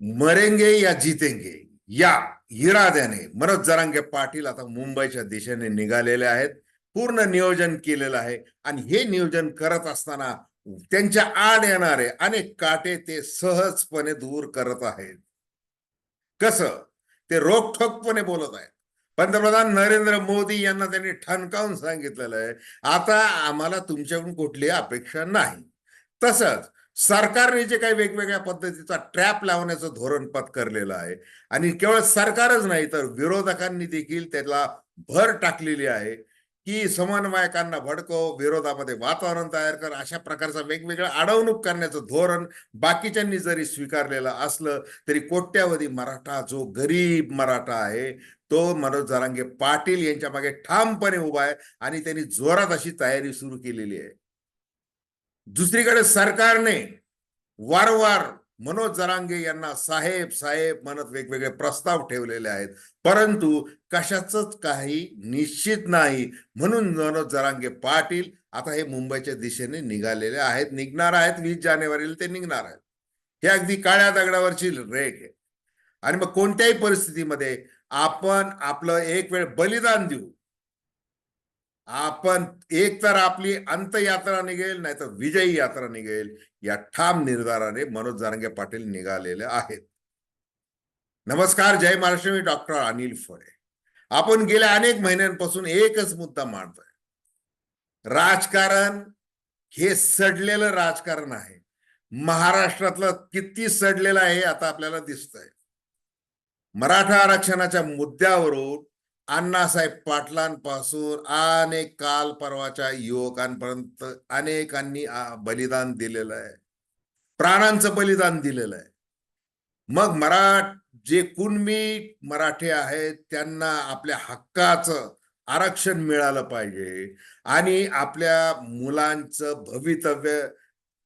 मरेंगे या जितेंगे या इराद्याने मनोज जरांगे पाटील आता मुंबईच्या दिशेने निघालेले आहेत पूर्ण नियोजन केलेलं आहे. आणि हे नियोजन करत असताना त्यांच्या आड येणारे अनेक काटे ते सहजपणे दूर करत आहेत. कसं? ते रोखठोकपणे बोलत आहेत. पंतप्रधान नरेंद्र मोदी यांना त्यांनी ठणकावून सांगितलेलं आहे आता आम्हाला तुमच्याकडून कुठली अपेक्षा नाही. तसंच सरकारने जे काही वेगवेगळ्या पद्धतीचा ट्रॅप लावण्याचं धोरण पत्करलेलं आहे. आणि केवळ सरकारच नाही तर विरोधकांनी देखील त्याला भर टाकलेली आहे की समन्वयकांना भडकव विरोधामध्ये वातावरण तयार कर अशा प्रकारचा वेगवेगळं अडवणूक करण्याचं धोरण बाकीच्यांनी जरी स्वीकारलेलं असलं तरी कोट्यावधी मराठा जो गरीब मराठा आहे तो मनोज जरांगे पाटील यांच्या मागे ठामपणे उभा आहे आणि त्यांनी जोरात अशी तयारी सुरू केलेली आहे. दुसरीकडे सरकारने वारंवार मनोज जरांगे यांना साहेब साहेब म्हणत वेगवेगळे प्रस्ताव ठेवलेले आहेत. परंतु कशाच काही निश्चित नाही. म्हणून मनोज जरांगे पाटील आता हे मुंबईच्या दिशेने निघालेले आहेत. निघणार आहेत. वीस जानेवारीला ते निघणार आहेत. हे अगदी काळ्या दगडावरची रेख आहे. आणि मग कोणत्याही परिस्थितीमध्ये आपण आपलं एक वेळ बलिदान देऊ. आपण एक तर आपली अंतयात्रा निघेल नाही तर विजयी यात्रा निघेल. या ठाम निर्धाराने मनोज जारंगे पाटील निघालेले आहेत. नमस्कार जय महाराष्ट्र मी डॉक्टर अनिल फळे. आपण गेल्या अनेक महिन्यांपासून एकच मुद्दा मांडतोय. राजकारण हे सडलेलं राजकारण आहे. महाराष्ट्रातलं किती सडलेलं आहे आता आपल्याला दिसतंय. मराठा आरक्षणाच्या मुद्द्यावरून अण्णासाहेब पाटलांपासून अनेक काल परवाच्या युवकांपर्यंत अनेकांनी बलिदान दिलेलं आहे. प्राणांचं बलिदान दिलेलं आहे. मग मराठ जे कुणबी मराठे आहेत त्यांना आपल्या हक्काचं आरक्षण मिळालं पाहिजे आणि आपल्या मुलांचं भवितव्य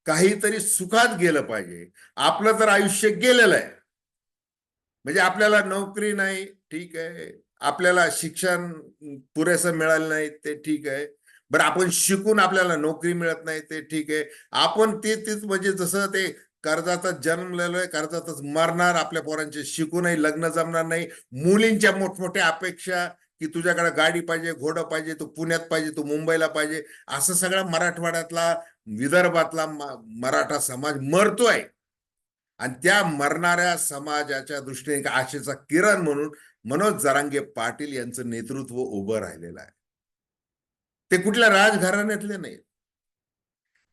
काहीतरी सुखात गेलं पाहिजे. आपलं तर आयुष्य गेलेलं आहे. म्हणजे आपल्याला नोकरी नाही ठीक आहे. आपल्याला शिक्षण पुरेसं मिळालं नाही ते ठीक आहे. बरं आपण शिकून आपल्याला नोकरी मिळत नाही ते ठीक आहे. आपण ते तेच म्हणजे जसं ते कर्जाचा जन्मलेलो आहे कर्जातच मरणार आपल्या पोरांचे शिकूनही लग्न जमणार नाही. मुलींच्या मोठमोठ्या अपेक्षा की तुझ्याकडे गाडी पाहिजे घोडं पाहिजे तू पुण्यात पाहिजे तू मुंबईला पाहिजे असं सगळा मराठवाड्यातला विदर्भातला मराठा समाज मरतोय. आणि त्या मरणाऱ्या समाजाच्या दृष्टीने आशेचा किरण म्हणून मनोज जरांगे पाटील यांचं नेतृत्व उभं राहिलेलं आहे. ते कुठल्या राजघराण्यातले नाही.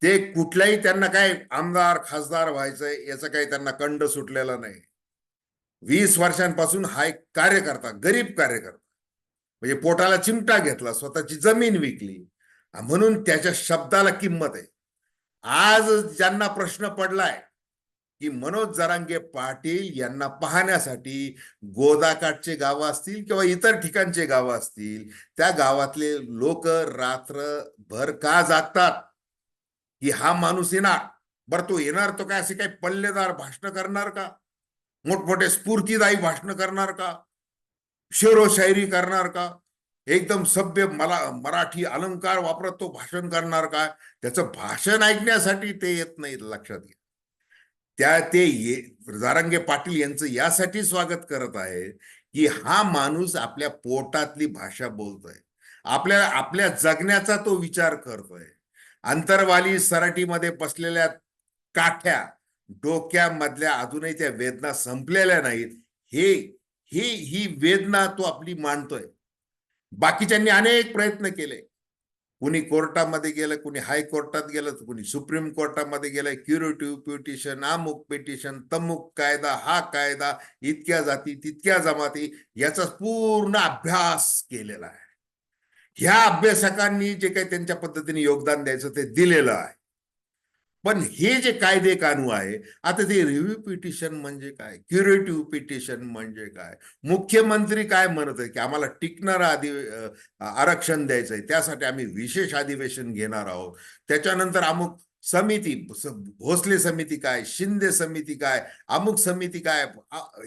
ते कुठल्याही त्यांना काय आमदार खासदार व्हायचंय याचा काही त्यांना कंड सुटलेला नाही. वीस वर्षांपासून हा एक कार्यकर्ता गरीब कार्यकर्ता. म्हणजे पोटाला चिमटा घेतला स्वतःची जमीन विकली. म्हणून त्याच्या शब्दाला किंमत आहे. आज ज्यांना प्रश्न पडलाय की मनोज जरांगे पाटील यांना पाहण्यासाठी गोदाकाठचे गावं असतील किंवा इतर ठिकाणचे गावं असतील त्या गावातले लोक रात्रभर का जागतात? की हा माणूस येणार? बरं तो येणार तो काय असे काही पल्लेदार भाषण करणार का? मोठमोठे स्फूर्तीदायी भाषण करणार का? शेरोशायरी करणार का? एकदम सभ्य मला मराठी अलंकार वापरत तो भाषण करणार का? त्याचं भाषण ऐकण्यासाठी ते येत नाही लक्षात घ्या. त्या ते ये जारंगे पाटील यांचं यासाठी स्वागत करत आहे की हा माणूस आपल्या पोटातली भाषा बोलतोय. आपल्या आपल्या जगण्याचा तो विचार करतोय. अंतरवाली सराटीमध्ये बसलेल्या काठ्या डोक्यामधल्या अजूनही त्या वेदना संपलेल्या नाहीत. हे ही ही वेदना तो आपली मांडतोय. बाकीच्यांनी अनेक प्रयत्न केले. कुणी कोर्टामध्ये गेलं कुणी हायकोर्टात गेलं तर कुणी सुप्रीम कोर्टामध्ये गेलं क्युरेटिव्ह पिटिशन अमुक पिटिशन तमुक कायदा हा कायदा इतक्या जाती तितक्या जमाती याचा पूर्ण अभ्यास केलेला आहे. ह्या अभ्यासकांनी जे काही त्यांच्या पद्धतीने योगदान द्यायचं ते दिलेलं आहे. पण हे जे कायदे कानून आहे आता ते रिव्ह्यू पिटिशन म्हणजे काय? क्युरेटिव्ह पिटिशन म्हणजे काय? मुख्यमंत्री काय म्हणत आहे की आम्हाला टिकणारं आधी आरक्षण द्यायचं आहे त्यासाठी आम्ही विशेष अधिवेशन घेणार आहोत. त्याच्यानंतर अमुक समिती भोसले समिती काय शिंदे समिती काय अमुक समिती काय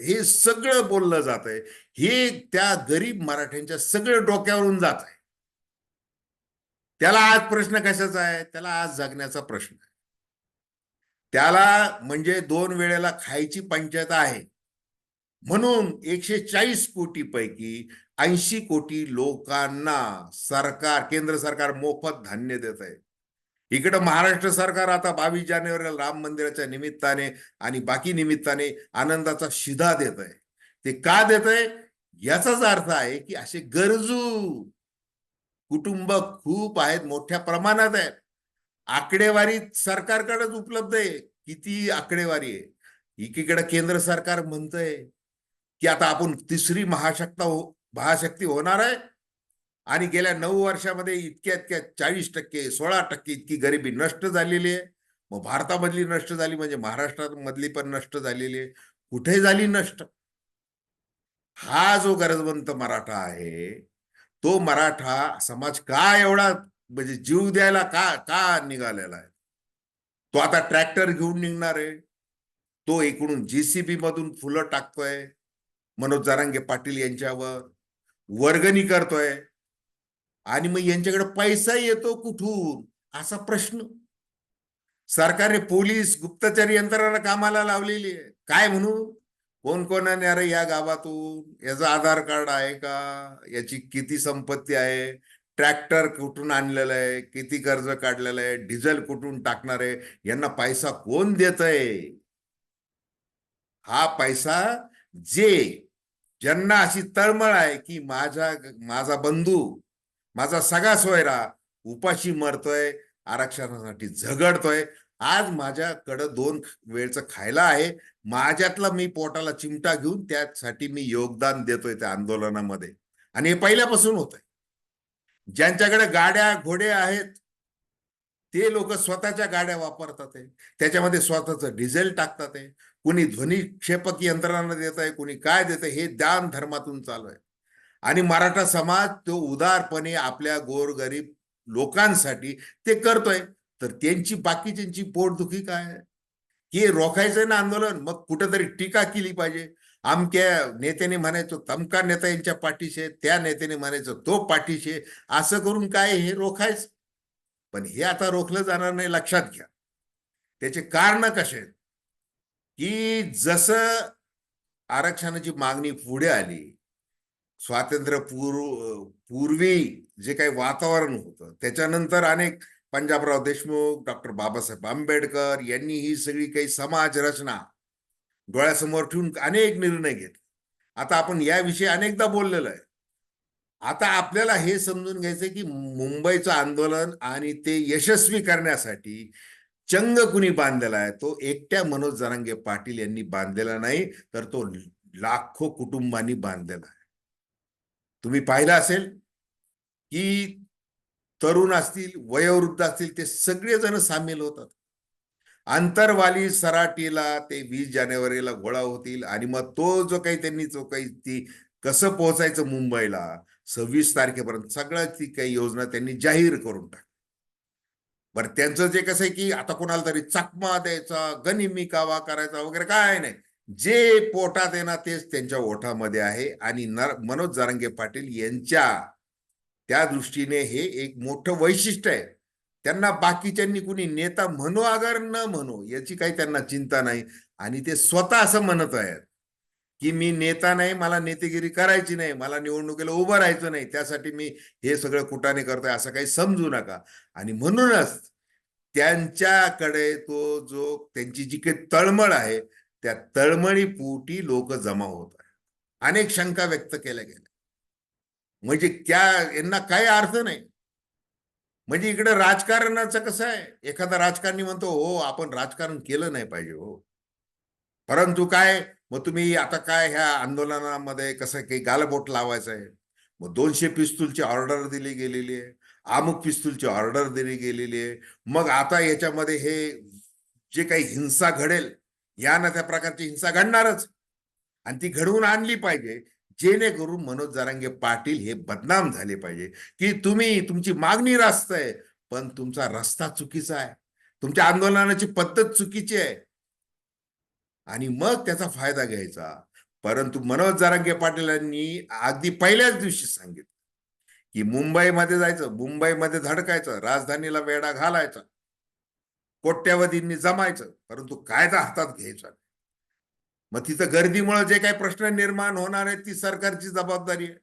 हे सगळं बोललं जात आहे. हे त्या गरीब मराठ्यांच्या सगळं डोक्यावरून जात आहे. त्याला आज प्रश्न कशाचा आहे? त्याला आज जगण्याचा प्रश्न आहे. त्याला म्हणजे दोन वेळेला खायची पंचायत आहे. म्हणून एकशे चाळीस कोटी पैकी ऐंशी कोटी लोकांना सरकार केंद्र सरकार मोफत धान्य देत आहे. इकडं महाराष्ट्र सरकार आता बावीस जानेवारीला राम मंदिराच्या निमित्ताने आणि बाकी निमित्ताने आनंदाचा शिधा देत आहे. ते का देत आहे? याचाच अर्थ आहे की असे गरजू कुटुंब खूप आहेत मोठ्या प्रमाणात आहेत. आकडेवारी सरकारकडेच उपलब्ध आहे. किती आकडेवारी आहे. एकीकडे केंद्र सरकार म्हणतंय की आता आपण तिसरी महाशक्ता हो महाशक्ती होणार आहे. आणि गेल्या नऊ वर्षामध्ये इतक्या इतक्या चाळीस टक्के सोळा टक्के इतकी गरिबी नष्ट झालेली आहे. मग भारतामधली नष्ट झाली म्हणजे महाराष्ट्रात मधली पण नष्ट झालेली आहे. कुठे झाली नष्ट? हा जो गरजवंत मराठा आहे तो मराठा समाज का एवढा म्हणजे जीव द्यायला का का निघालेला आहे? तो आता ट्रॅक्टर घेऊन निघणार आहे. तो इकडून जीसीबी मधून फुलं टाकतोय. मनोज जरांगे पाटील यांच्यावर वर्गणी करतोय. आणि मग यांच्याकडे पैसा येतो कुठून? असा प्रश्न. सरकारने पोलीस गुप्तचर यंत्रणा कामाला लावलेली आहे. काय म्हणू? कोण कोणाने अरे या गावातून याचं आधार कार्ड आहे का? याची किती संपत्ती आहे? ट्रॅक्टर कुठून आणलेलं आहे किती कर्ज काढलेलं आहे डिझेल कुठून टाकणार आहे यांना पैसा कोण देत आहे हा पैसा जे ज्यांना अशी तळमळ आहे की माझा माझा बंधू माझा सगळा सोयरा उपाशी मरतोय आरक्षणासाठी झगडतोय आज माझ्याकडं दोन वेळचं खायला आहे माझ्यातला मी पोटाला चिमटा घेऊन त्यासाठी मी योगदान देतोय त्या आंदोलनामध्ये. आणि हे पहिल्यापासून होत आहे ज्यांच्याकडे गाड्या घोडे आहेत ते लोक स्वतःच्या गाड्या वापरतात आहे. त्याच्यामध्ये स्वतःचं डिझेल टाकतात आहे. कुणी ध्वनी क्षेपक यंत्रणा देत आहे कुणी काय देत आहे हे दान धर्मातून चालू आहे. आणि मराठा समाज तो उदारपणे आपल्या गोरगरीब लोकांसाठी ते करतोय. तर त्यांची बाकीच्यांची पोटदुखी काय? आहे हे रोखायचंय ना आंदोलन? मग कुठेतरी टीका केली पाहिजे. आमक्या नेत्याने म्हणायचो तमका नेता यांच्या पाठीशी आहे त्या नेत्याने म्हणायचं तो पाठीशी आहे. असं करून काय हे रोखायचं? पण हे आता रोखलं जाणार नाही लक्षात घ्या. त्याचे कारण कसे आहेत? की जसं आरक्षणाची मागणी पुढे आली स्वातंत्र्य पूर्व पूर्वी जे काही वातावरण होतं त्याच्यानंतर अनेक पंजाबराव देशमुख डॉक्टर बाबासाहेब आंबेडकर यांनी ही सगळी काही समाज रचना डोळ्यासमोर ठेवून अनेक निर्णय घेतले. आता आपण याविषयी अनेकदा बोललेलो आहे. आता आपल्याला हे समजून घ्यायचंय की मुंबईचं आंदोलन आणि ते यशस्वी करण्यासाठी चंग कुणी बांधलेला आहे? तो एकट्या मनोज जरांगे पाटील यांनी बांधलेला नाही तर तो लाखो कुटुंबांनी बांधलेला आहे. तुम्ही पाहिलं असेल की तरुण असतील वयोवृद्ध असतील ते सगळेजण सामील होतात. आंतरवाली सराटीला ते वीस जानेवारीला गोळा होतील आणि मग तो जो काही त्यांनी जो काही ती कसं पोहोचायचं मुंबईला सव्वीस तारखेपर्यंत सगळ्या ती काही योजना त्यांनी जाहीर करून टाक बरं त्यांचं जे कसं आहे की आता कोणाला तरी चकमा द्यायचा गनिमी कावा करायचा वगैरे काय नाही. जे पोटात येणार तेच त्यांच्या ओठामध्ये आहे आणि नर मनोज जारंगे पाटील यांच्या त्या दृष्टीने हे एक मोठं वैशिष्ट्य आहे. त्यांना बाकीच्यांनी कुणी नेता म्हणू आगार न म्हणू याची काही त्यांना चिंता नाही. आणि ते स्वतः असं म्हणत आहेत की मी नेता नाही मला नेतेगिरी करायची नाही मला निवडणुकीला उभं राहायचं नाही त्यासाठी मी हे सगळं कुटाने करतोय असं काही समजू नका. आणि म्हणूनच त्यांच्याकडे तो जो त्यांची जी काही तळमळ आहे त्या तळमळी पोटी लोक जमा होत आहे अनेक शंका व्यक्त केल्या गेल्या. म्हणजे त्या यांना काही अर्थ नाही. म्हणजे इकडं राजकारणाचं कसं आहे? एखादा राजकारणी म्हणतो हो आपण राजकारण केलं नाही पाहिजे हो. परंतु काय? मग तुम्ही आता काय ह्या आंदोलनामध्ये कसं काही गालबोट लावायचं आहे? मग दोनशे पिस्तूलची ऑर्डर दिली गेलेली आहे. अमुक पिस्तूलची ऑर्डर दिली गेलेली आहे. मग आता याच्यामध्ये हे जे काही हिंसा घडेल या ना त्या प्रकारची हिंसा घडणारच. आणि ती घडवून आणली पाहिजे. जेणेकरून मनोज जारांगे पाटील हे बदनाम झाले पाहिजे. की तुम्ही तुमची मागणी रास्त आहे पण तुमचा रस्ता चुकीचा आहे. तुमच्या आंदोलनाची पद्धत चुकीची आहे. आणि मग त्याचा फायदा घ्यायचा. परंतु मनोज जारांगे पाटीलांनी अगदी पहिल्याच दिवशी सांगितलं की मुंबईमध्ये जायचं मुंबईमध्ये धडकायचं राजधानीला वेढा घालायचा कोट्यावधींनी जमायचं परंतु कायदा हातात घ्यायचा मग तिथं गर्दीमुळे जे काही प्रश्न निर्माण होणार आहेत ती सरकारची जबाबदारी आहे.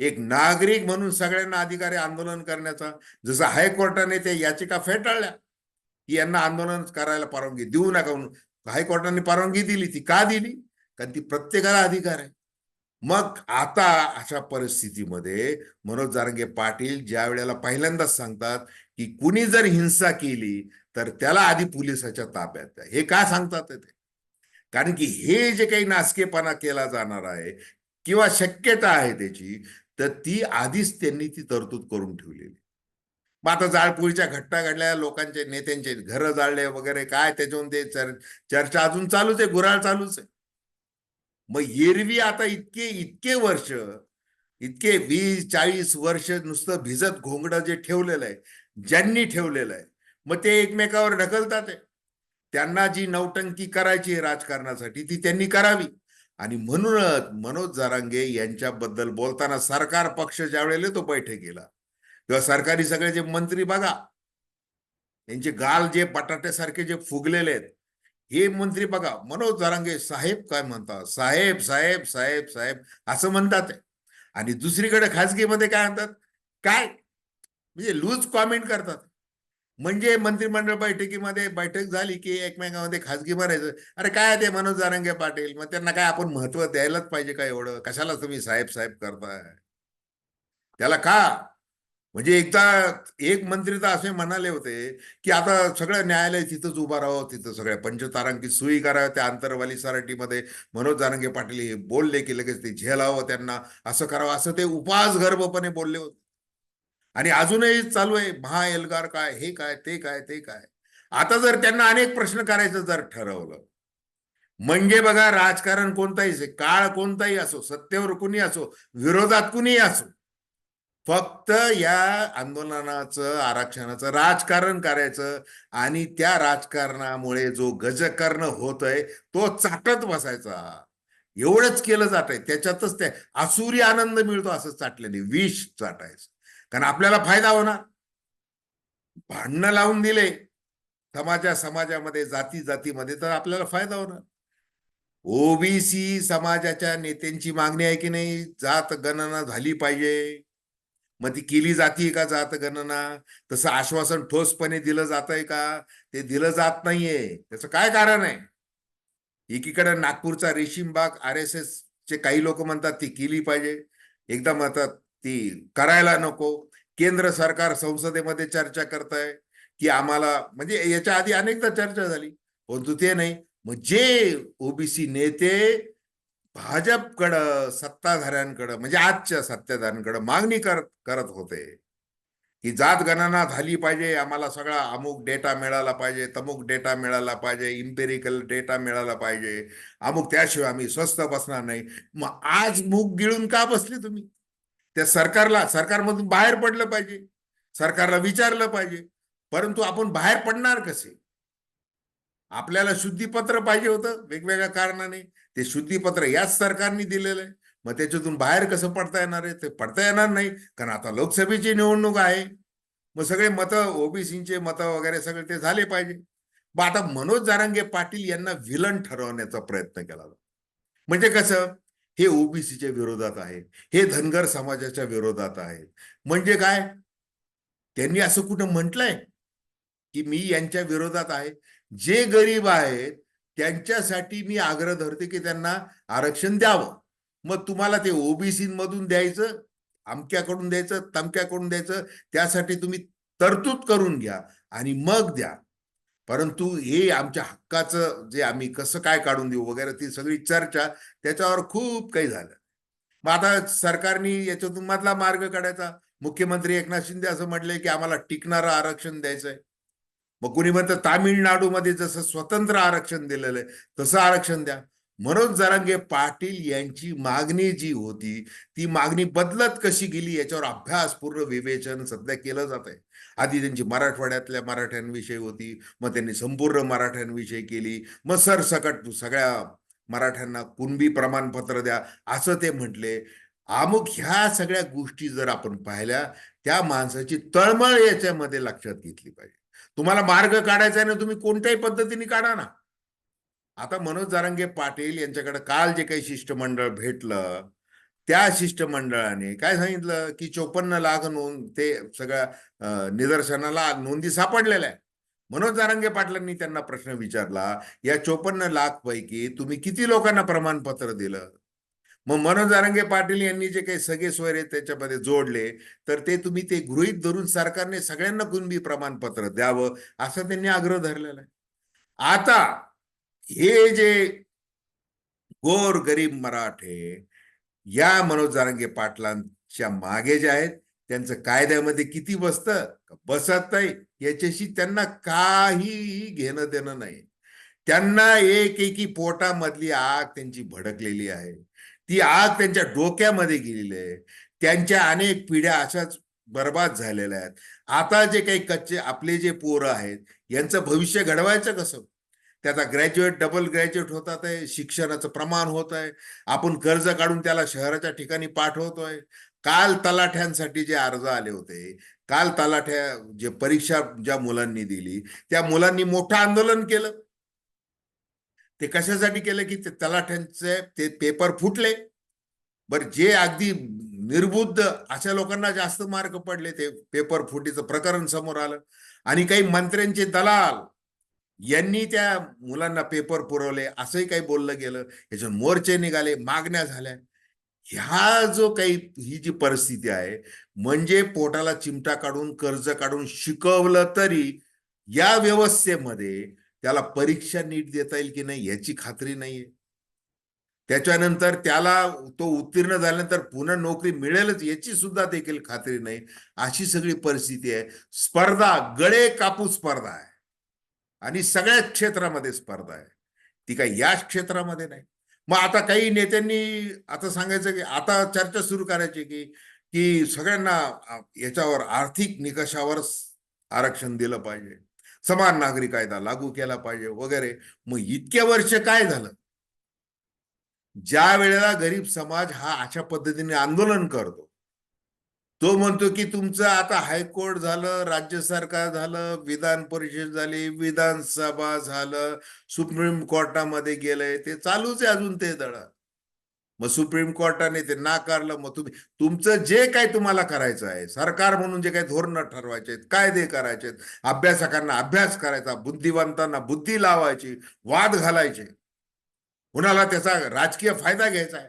एक नागरिक म्हणून सगळ्यांना अधिकार आहे आंदोलन करण्याचा. जसं हायकोर्टाने त्या याचिका फेटाळल्या की यांना आंदोलन करायला परवानगी देऊ नका म्हणून. हायकोर्टाने परवानगी दिली ती का दिली? कारण ती प्रत्येकाला अधिकार आहे. मग आता अशा परिस्थितीमध्ये मनोज जारंगे पाटील ज्या वेळेला पहिल्यांदाच सांगतात की कुणी जर हिंसा केली तर त्याला आधी पोलिसाच्या ताब्यात हे का सांगतात ते? कारण की हे जे काही नासकेपणा केला जाणार आहे किंवा शक्यता आहे त्याची तर ती आधीच त्यांनी ती तरतूद करून ठेवलेली मग आता जाळपोळीच्या घटना घडल्या लोकांचे नेत्यांचे घरं जाळले वगैरे काय त्याच्यावरून ते चर- चर्चा अजून चालूच आहे गुराळ चालूच आहे मग एरवी आता इतके इतके वर्ष इतके वीस चाळीस वर्ष नुसतं भिजत घोंगडं जे ठेवलेलं आहे ज्यांनी ठेवलेलं आहे मग ते एकमेकावर ढकलतात आहे. त्यांना जी नौटंकी करायची राजकारणासाठी ती त्यांनी करावी. आणि म्हणूनच मनोज जारांगे यांच्याबद्दल बोलताना सरकार पक्ष ज्या वेळेला तो बैठकीला किंवा सरकारी सगळे जे मंत्री बघा यांचे गाल जे बटाट्यासारखे जे फुगलेले आहेत हे मंत्री बघा मनोज जारांगे साहेब काय म्हणतात? साहेब साहेब साहेब साहेब असं म्हणतात आणि दुसरीकडे खासगीमध्ये काय म्हणतात? काय? म्हणजे लूज कॉमेंट करतात. म्हणजे मंत्रिमंडळ बैठकीमध्ये बैठक झाली की एकमेकांमध्ये खासगी मारायचं अरे काय ते मनोज जारंगे पाटील? मग त्यांना काय आपण महत्त्व द्यायलाच पाहिजे का एवढं? कशाला तुम्ही साहेब साहेब करताय? त्याला का? म्हणजे एकदा एक मंत्री तर असे म्हणाले होते की आता सगळं न्यायालय तिथंच उभा राहावं तिथं सगळ्या पंचतारांकित सुई करावं त्या आंतरवाली सराटीमध्ये मनोज जारंगे पाटील हे बोलले की लगेच ते झेलावं त्यांना. असं करावं असं ते उपास गर्भपणे बोलले होते. आणि अजूनही चालू आहे महा एल्गार काय? हे काय? ते काय? ते काय? आता जर त्यांना अनेक प्रश्न करायचं जर ठरवलं म्हणजे बघा राजकारण कोणताही काळ कोणताही असो सत्तेवर कुणी असो विरोधात कुणीही असो फक्त या आंदोलनाचं आरक्षणाचं राजकारण करायचं आणि त्या राजकारणामुळे जो गजकर्ण होतय तो चाटत बसायचा. एवढंच केलं जात आहे त्याच्यातच ते आसुरी आनंद मिळतो असं चाटल्याने. विष चाटायचं. कारण आपल्याला फायदा होणार. भांडणं लावून दिले समाजा समाजामध्ये जाती जातीमध्ये तर आपल्याला फायदा होणार. ओबीसी समाजाच्या नेत्यांची मागणी आहे की नाही? जात गणना झाली पाहिजे. मग ती केली जाते का जात गणना? तसं आश्वासन ठोसपणे दिलं जात आहे का? ते दिलं जात नाहीये. त्याचं काय कारण आहे? एकीकडे नागपूरचा रेशीमबाग आर एस एस चे काही लोक म्हणतात ती केली पाहिजे. एकदा म्हणतात ती करायला नको. केंद्र सरकार संसदेमध्ये चर्चा करत आहे की आम्हाला म्हणजे याच्या आधी अनेकदा चर्चा झाली परंतु ते नाही. मग जे ओबीसी नेते भाजपकडं सत्ताधाऱ्यांकडं म्हणजे आजच्या सत्ताधाऱ्यांकडं मागणी करत करत होते की जात गणना झाली पाहिजे आम्हाला सगळा अमुक डेटा मिळाला पाहिजे तमुक डेटा मिळाला पाहिजे इम्पेरिकल डेटा मिळाला पाहिजे अमुक त्याशिवाय आम्ही स्वस्त बसणार नाही. मग आज मूग गिळून का बसले तुम्ही? त्या सरकारला सरकारमधून बाहेर पडलं पाहिजे. सरकारला विचारलं पाहिजे. परंतु आपण बाहेर पडणार कसे? आपल्याला शुद्धीपत्र पाहिजे होतं वेगवेगळ्या कारणाने. ते शुद्धीपत्र याच सरकारने दिलेलं आहे. मग त्याच्यातून बाहेर कसं पडता येणार आहे? ते पडता येणार नाही. कारण आता लोकसभेची निवडणूक आहे. मग सगळे मतं ओबीसीचे मतं वगैरे सगळे ते झाले पाहिजे. मग आता मनोज जारांगे पाटील यांना विलन ठरवण्याचा प्रयत्न केला. म्हणजे कसं? हे ओबीसीच्या विरोधात आहे. हे धनगर समाजाच्या विरोधात आहे. म्हणजे काय? त्यांनी असं कुठं म्हटलंय? की मी यांच्या विरोधात आहे. जे गरीब आहेत त्यांच्यासाठी मी आग्रह धरते की त्यांना आरक्षण द्यावं. मग तुम्हाला ते ओबीसी मधून द्यायचं अमक्याकडून द्यायचं तमक्याकडून द्यायचं त्यासाठी तुम्ही तरतूद करून घ्या आणि मग द्या. परंतु हे आमच्या हक्काचं जे आम्ही कसं काय काढून देऊ वगैरे ती सगळी चर्चा त्याच्यावर खूप काही झालं. मग आता सरकारने याच्यातून मधला मार्ग काढायचा. मुख्यमंत्री एकनाथ शिंदे असं म्हटलंय की आम्हाला टिकणारं आरक्षण द्यायचंय. मग कुणी म्हणतं तामिळनाडूमध्ये जसं स्वतंत्र आरक्षण दिलेलं आहे तसं आरक्षण द्या. मनोज जरांगे पाटील यांची मागणी जी होती ती मागणी बदलत कशी गेली याच्यावर अभ्यास पूर्ण विवेचन सध्या केलं जात आहे आधी त्यांची मराठवाड्यातल्या मराठ्यांविषयी होती मग त्यांनी संपूर्ण मराठ्यांविषयी केली. मग सरसकट सगळ्या मराठ्यांना कुणबी प्रमाणपत्र द्या असं ते म्हटले. अमुक ह्या सगळ्या गोष्टी जर आपण पाहिल्या त्या माणसाची तळमळ याच्यामध्ये लक्षात घेतली पाहिजे. तुम्हाला मार्ग काढायचा आहे ना तुम्ही कोणत्याही पद्धतीने काढा ना. आता मनोज जारंगे पाटील यांच्याकडे काल जे काही शिष्टमंडळ भेटलं त्या शिष्टमंडळाने काय सांगितलं की चोपन्न लाख नोंद ते सगळ्या निदर्शनाला नोंदी सापडलेल्या आहे मनोज जारंगे पाटलांनी त्यांना प्रश्न विचारला या चोपन्न लाख पैकी तुम्ही किती लोकांना प्रमाणपत्र दिलं? मग मनोज जारंगे पाटील यांनी जे काही सगळे सोयरे त्याच्यामध्ये जोडले तर ते तुम्ही ते गृहीत धरून सरकारने सगळ्यांना कुणबी प्रमाणपत्र द्यावं असं त्यांनी आग्रह धरलेला आहे. आता हे जे गोर गरीब मराठे या मनोज जारंगे पाटलांच्या मागे जे आहेत त्यांचं कायद्यामध्ये किती बसतं? बसत नाही. याच्याशी त्यांना काहीही घेणं देणं नाही. त्यांना एक एकी पोटामधली आग त्यांची भडकलेली आहे. ती आग त्यांच्या डोक्यामध्ये गेलेली आहे. त्यांच्या अनेक पिढ्या अशाच बर्बाद झालेल्या आहेत. आता जे काही कच्चे आपले जे पोरं आहेत यांचं भविष्य घडवायचं कसं? त्याचा ग्रॅज्युएट डबल ग्रॅज्युएट होतात आहे शिक्षणाचं प्रमाण होत आहे. आपण कर्ज काढून त्याला शहराच्या ठिकाणी पाठवतोय. काल तलाठ्यांसाठी जे अर्ज आले होते काल तलाठ्या जे परीक्षा ज्या मुलांनी दिली त्या मुलांनी मोठं आंदोलन केलं. ते कशासाठी केलं की ते तलाठ्यांचे ते पेपर फुटले. बर जे अगदी निर्बुद्ध अशा लोकांना जास्त मार्क पडले ते पेपर फुटीचं प्रकरण समोर आलं. आणि काही मंत्र्यांचे दलाल यांनी त्या मुलांना पेपर पुरवले असंही काही बोललं गेलं. याच्यात मोर्चे निघाले मागण्या झाल्या. ह्या जो काही ही जी परिस्थिती आहे म्हणजे पोटाला चिमटा काढून कर्ज काढून शिकवलं तरी या व्यवस्थेमध्ये त्याला परीक्षा नीट देता येईल की नाही याची खात्री नाहीये. त्याच्यानंतर त्याला तो उत्तीर्ण झाल्यानंतर पुन्हा नोकरी मिळेलच याची सुद्धा देखील खात्री नाही. अशी सगळी परिस्थिती आहे. स्पर्धा गळे कापूस स्पर्धा आहे. आणि सगळ्याच क्षेत्रामध्ये स्पर्धा आहे. ती काही याच क्षेत्रामध्ये नाही. मग आता काही नेत्यांनी आता सांगायचं की आता चर्चा सुरू करायची की की सगळ्यांना याच्यावर आर्थिक निकषावर आरक्षण दिलं पाहिजे. समान नागरी कायदा लागू केला पाहिजे वगैरे. मग इतक्या वर्ष काय झालं? ज्या वेळेला गरीब समाज हा अशा पद्धतीने आंदोलन करतो तो म्हणतो की तुमचं आता हायकोर्ट झालं राज्य सरकार झालं विधान परिषद झाली विधानसभा झालं सुप्रीम कोर्टामध्ये गेलंय ते चालूच आहे अजून ते दळ मग सुप्रीम कोर्टाने ते नाकारलं मग तुम्ही तुमचं जे काय तुम्हाला करायचं आहे सरकार म्हणून जे काही धोरणं ठरवायचे आहेत कायदे करायचे आहेत अभ्यासकांना अभ्यास करायचा बुद्धिवंतांना बुद्धी लावायची वाद घालायचे. कुणाला त्याचा राजकीय फायदा घ्यायचा आहे?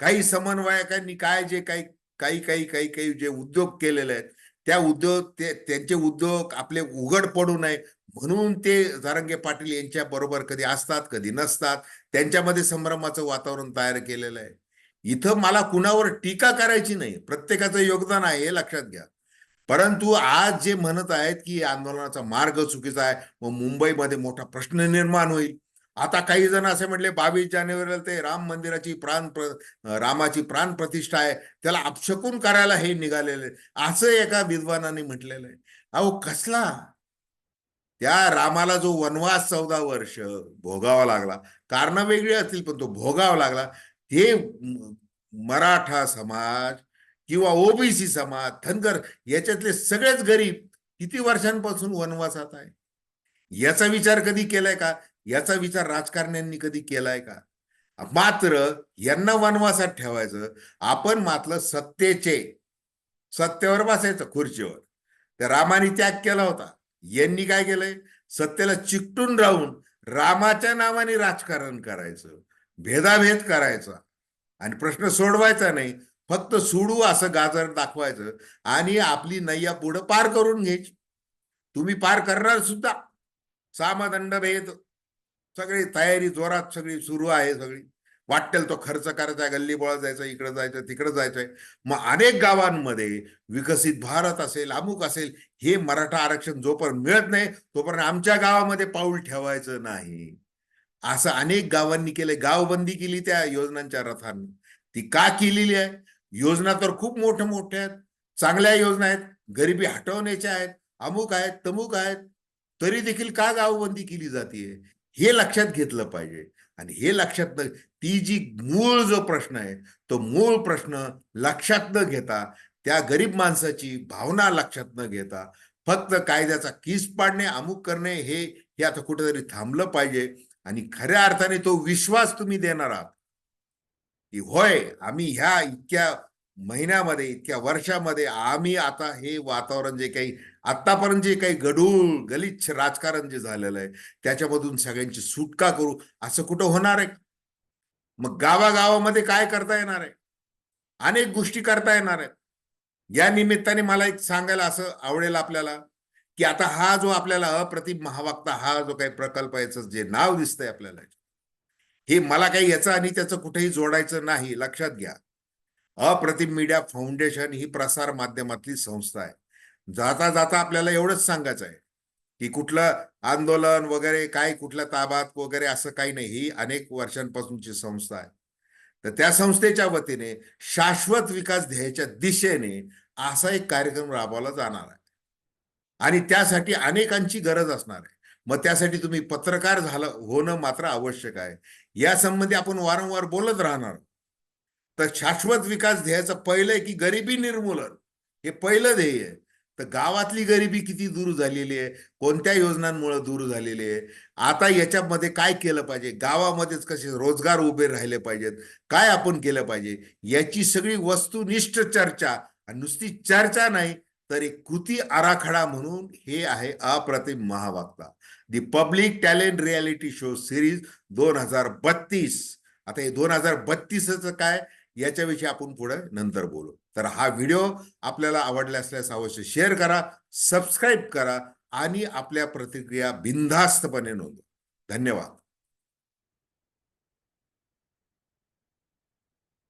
काही समन्वयकांनी काय जे काही काही काही काही काही जे उद्योग केलेले आहेत त्या उद्योग ते त्यांचे उद्योग आपले उघड पडू नये म्हणून ते जारंगे पाटील यांच्या बरोबर कधी असतात कधी नसतात त्यांच्यामध्ये संभ्रमाचं वातावरण तयार केलेलं आहे. इथं मला कुणावर टीका करायची नाही प्रत्येकाचं योगदान आहे हे लक्षात घ्या. परंतु आज जे म्हणत आहेत की आंदोलनाचा मार्ग चुकीचा आहे मग मुंबईमध्ये मोठा प्रश्न निर्माण होईल. आता काही जण असे म्हटले बावीस जानेवारीला ते राम मंदिराची प्राण प्र रामाची प्राण प्रतिष्ठा आहे त्याला अपशकून करायला हे निघालेले. असं एका विद्वानाने म्हटलेलं आहे. अहो कसला? त्या रामाला जो वनवास चौदा वर्ष भोगावा लागला. कारण वेगळी असतील पण तो भोगावा लागला. हे मराठा समाज किंवा ओबीसी समाज धनगर याच्यातले सगळेच गरीब किती वर्षांपासून वनवासात आहे? याचा विचार कधी केलाय का? याचा विचार राजकारण्यांनी कधी केलाय का? मात्र यांना वनवासात ठेवायचं. आपण मात्र सत्तेचे. सत्तेवर बसायचं खुर्चीवर. त्या रामाने त्याग केला होता. यांनी काय केलंय? सत्तेला चिकटून राहून रामाच्या नावाने राजकारण करायचं. भेदाभेद करायचा. आणि प्रश्न सोडवायचा नाही. फक्त सोडू असं गाजर दाखवायचं. आणि आपली नैया पुढं पार करून घ्यायची. तुम्ही पार करणार सुद्धा. सामदंड भेद सगळी तयारी जोरात सगळी सुरू आहे सगळी. वाटेल तो खर्च करायचा गल्लीबोळा जायचा इकडे जायचं तिकडे जायचंय मग अनेक गावांमध्ये विकसित भारत असेल अमुक असेल हे मराठा आरक्षण जोपर्यंत मिळत नाही तोपर्यंत आमच्या गावामध्ये पाऊल ठेवायचं नाही. असं अनेक गावांनी केले गावबंदी केली त्या योजनांच्या रथांनी. ती का केलेली आहे? योजना तर खूप मोठ्या मोठ्या आहेत. चांगल्या योजना आहेत. गरिबी हटवण्याच्या आहेत. अमुक आहेत तमुक आहेत. तरी देखील का गावबंदी केली जाते हे लक्षात घेतलं पाहिजे. आणि हे लक्षात न ती जी मूळ जो प्रश्न आहे तो मूळ प्रश्न लक्षात न घेता त्या गरीब माणसाची भावना लक्षात न घेता फक्त कायद्याचा किस पाडणे अमुक करणे हे हे आता कुठेतरी थांबलं पाहिजे. आणि खऱ्या अर्थाने तो विश्वास तुम्ही देणार आहात. की होय आम्ही ह्या इतक्या महिन्यामध्ये इतक्या वर्षामध्ये आम्ही आता हे वातावरण जे काही आतापर्यंत जे काही गढूळ गलिच्छ राजकारण जे झालेलं आहे त्याच्यामधून सगळ्यांची सुटका करू असं कुठं होणार आहे? मग गावागावामध्ये काय करता येणार आहे? अनेक गोष्टी करता येणार आहेत. या निमित्ताने मला एक सांगायला असं आवडेल आपल्याला की आता हा जो आपल्याला अप्रतिम महावाक्ता हा जो काही प्रकल्प याचं जे नाव दिसतंय आपल्याला हे मला काही याचं आणि त्याचं कुठेही जोडायचं नाही लक्षात घ्या. अप्रतिम मीडिया फाउंडेशन ही प्रसार माध्यमातली संस्था आहे. जाता जाता आपल्याला एवढंच सांगायचं आहे की कुठलं आंदोलन वगैरे काय कुठल्या ताबात वगैरे असं काही नाही. ही अनेक वर्षांपासूनची संस्था आहे. तर त्या संस्थेच्या वतीने शाश्वत विकास ध्येयाच्या दिशेने असा एक कार्यक्रम राबवला जाणार आहे. आणि त्यासाठी अनेकांची गरज असणार आहे. मग त्यासाठी तुम्ही पत्रकार झालं होणं मात्र आवश्यक आहे. या संबंधी आपण वारंवार बोलत राहणार तर शाश्वत विकास ध्येयाचं पहिलं आहे की गरिबी निर्मूलन. हे पहिलं ध्येय आहे. तर गावातली गरिबी किती दूर झालेली आहे? कोणत्या योजनांमुळे दूर झालेली आहे? आता याच्यामध्ये काय केलं पाहिजे? गावामध्येच कसे रोजगार उभे राहिले पाहिजेत? काय आपण केलं पाहिजे? याची सगळी वस्तुनिष्ठ चर्चा. आणि नुसती चर्चा नाही तर एक कृती आराखडा म्हणून हे आहे अप्रतिम महावाक्ता. The public talent reality show series दोन हजार बत्तीस. आता हे दोन हजार बत्तीसच काय? याच्याविषयी आपण पुढे नंतर बोलू. तर हा व्हिडिओ आपल्याला आवडला असल्यास अवश्य शेअर करा सबस्क्राईब करा आणि आपल्या प्रतिक्रिया बिनधास्तपणे नोंदवा. धन्यवाद.